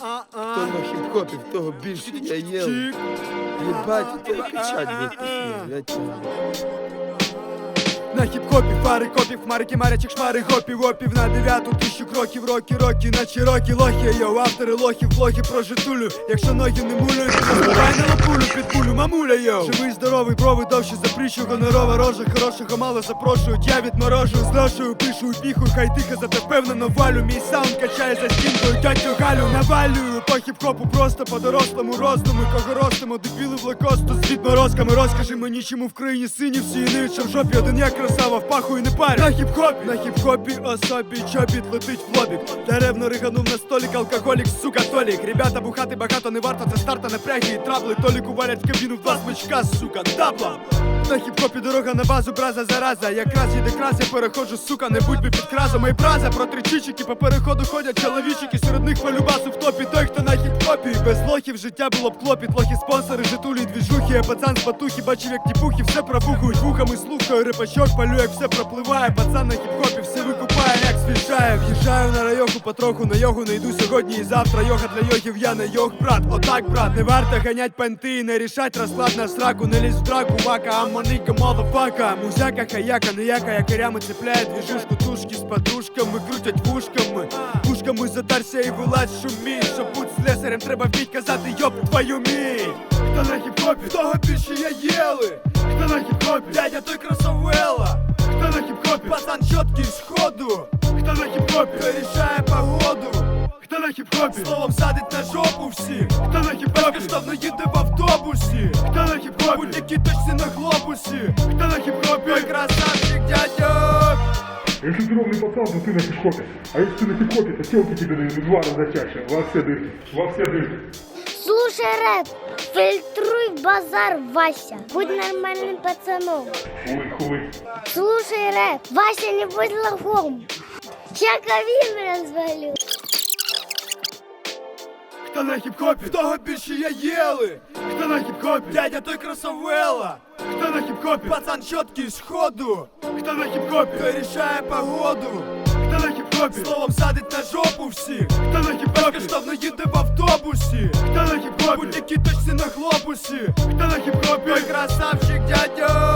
Хто на хіп-хопі, в того більше я є Єбать, тебе печать випустили. На хіп-хопі, фари копів, хмарики марячих шмари гопів, опів на дев'яту тисячу кроків, роки, роки, наче роки, лохи, йоу, автори лохів, плохи про житулю. Якщо ноги не мулюють, то наступай на лапулю, під пулю, мамуля, йоу. Живий, здоровий, брови довші запріщу, гонорова рожа, хорошого мало запрошують, я відморожую, зношую, пишу, піхую, хай тихо, зате впевнено валю, мій саунд качає за стінкою, тятю Галю, навалюю, по хіп-хопу просто по дорослому роздуму, кого ростимо, дебіли в лакосту з відморозками, розкажи мені, чому в країні сині всі іниють, в жопі один я красава, в паху і не парю. На хіп-хопі, на хіп-хопі особі чобіт летить в лобік. Деревно риганув на столик, алкоголік, сука, толік. Ребята, бухати багато не варто, це старта напряги і трабли. Толіку валять в кабіну два смичка, сука, дабла. На хіп-хопі дорога на базу, браза зараза. Якраз їде крас, я переходжу, сука, не будь би під кразом. І браза про три чичики, по переходу ходять чоловічики. Серед них полюбасу в топі, той, хто на хіп-хопі. Без лохів життя було б клопіт, лохи спонсори, житулі, двіжухи. Я пацан з батухи, бачив, як тіпухи все пробухують вухами, слухаю, рипачок, палю, як все пропливає. Пацан на хіп-хопі все викупає, як свіжає. В'їжджаю на райоху, потроху на йогу не йду сьогодні і завтра. Йога для йогів, я не йог, брат. Отак, брат, не варто ганять панти не рішать розклад на сраку, не лізь в драку, вака, а моника, молофака. Музяка, хаяка, неяка, якорями цепляє двіжушку, тушки з подружками, крутять вушками. Вушками задарся і вилазь шумі. Щоб будь слесарем, треба вміть казати, йоп твою мій. Хто на хіп-хопі, того більше я їли. Хто на хіп-хопі, дядя той красовела. Хто на хіп-хопі, пацан чіткий з ходу. Хто на хіп-хопі, вирішає погоду. Хто на хіп-хопі, словом садить на жопу всіх. Хто на хіп-хопі, безкоштовно їде хіп-хопі, будь-які точці на глобусі. Хто на хіп-хопі, ой, красавчик, дядьок. Если ты ровный пацан, то ты на хип-хопе. А если ты на хип-хопе, то телки тебе дают в два раза чаще. Во все дырки. Во все дырки. Слушай рэп, фильтруй базар, Вася. Будь нормальным пацаном. Хуй, хуй. Слушай рэп, Вася, не будь лохом. Я кавин развалю. Хто на хіп-хопі, в того більше я їли. Хто на хіп-хопі, дядя той красовела. Хто на хіп-хопі, пацан чіткий з ходу. Хто на хіп-хопі, вирішає погоду. Хто на хіп-хопі, словом садить на жопу всіх. Хто на хіп-хопі, безкоштовно їде в автобусі. Хто на хіп-хопі, будь-які точці на глобусі. Хто на хіп-хопі, ой, красавчик, дядьок.